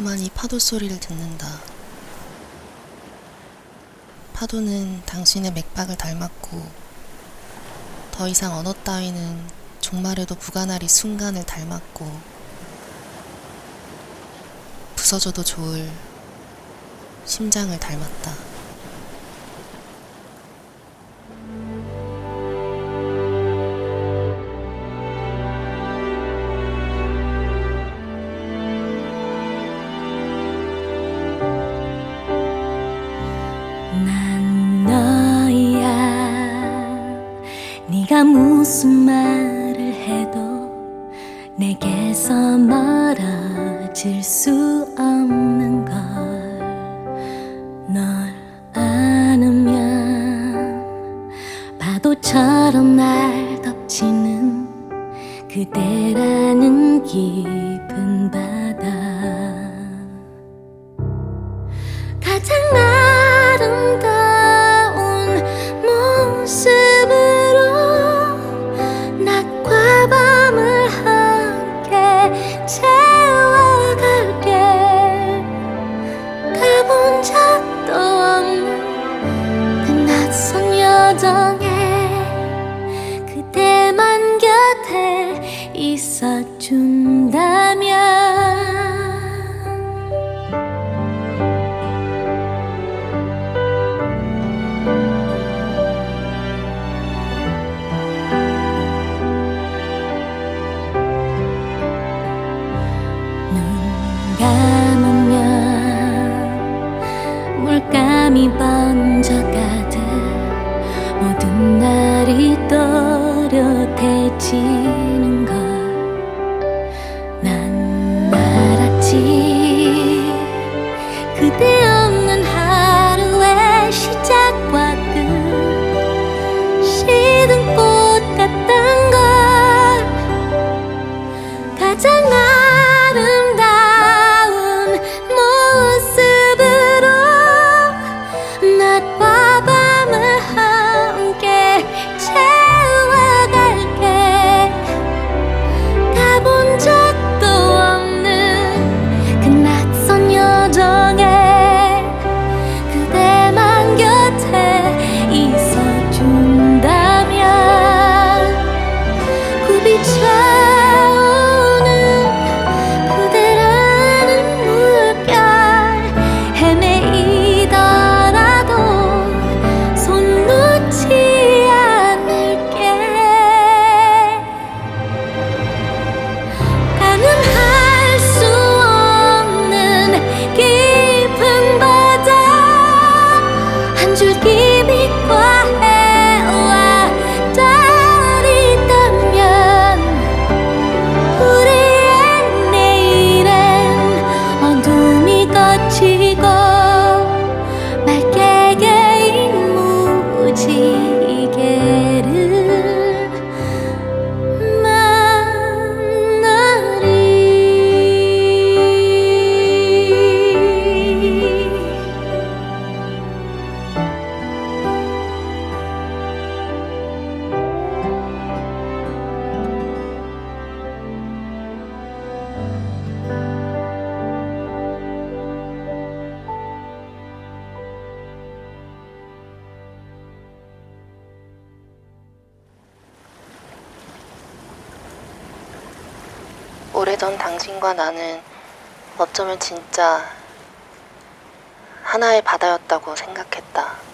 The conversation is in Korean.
가만히 파도 소리를 듣는다. 파도는 당신의 맥박을 닮았고, 더 이상 언어 따위는 종말에도 부가나리 순간을 닮았고, 부서져도 좋을 심장을 닮았다. 무슨 말을 해도 내게서 멀어질 수 없는 걸 널 안으면 파도처럼 날 덮치는 그대라는 깊은 바다. 가장 여정에 그대만 곁에 있어준다면 눈 감으면 물감이 번져 또렷해지는 오래전 당신과 나는 어쩌면 진짜 하나의 바다였다고 생각했다.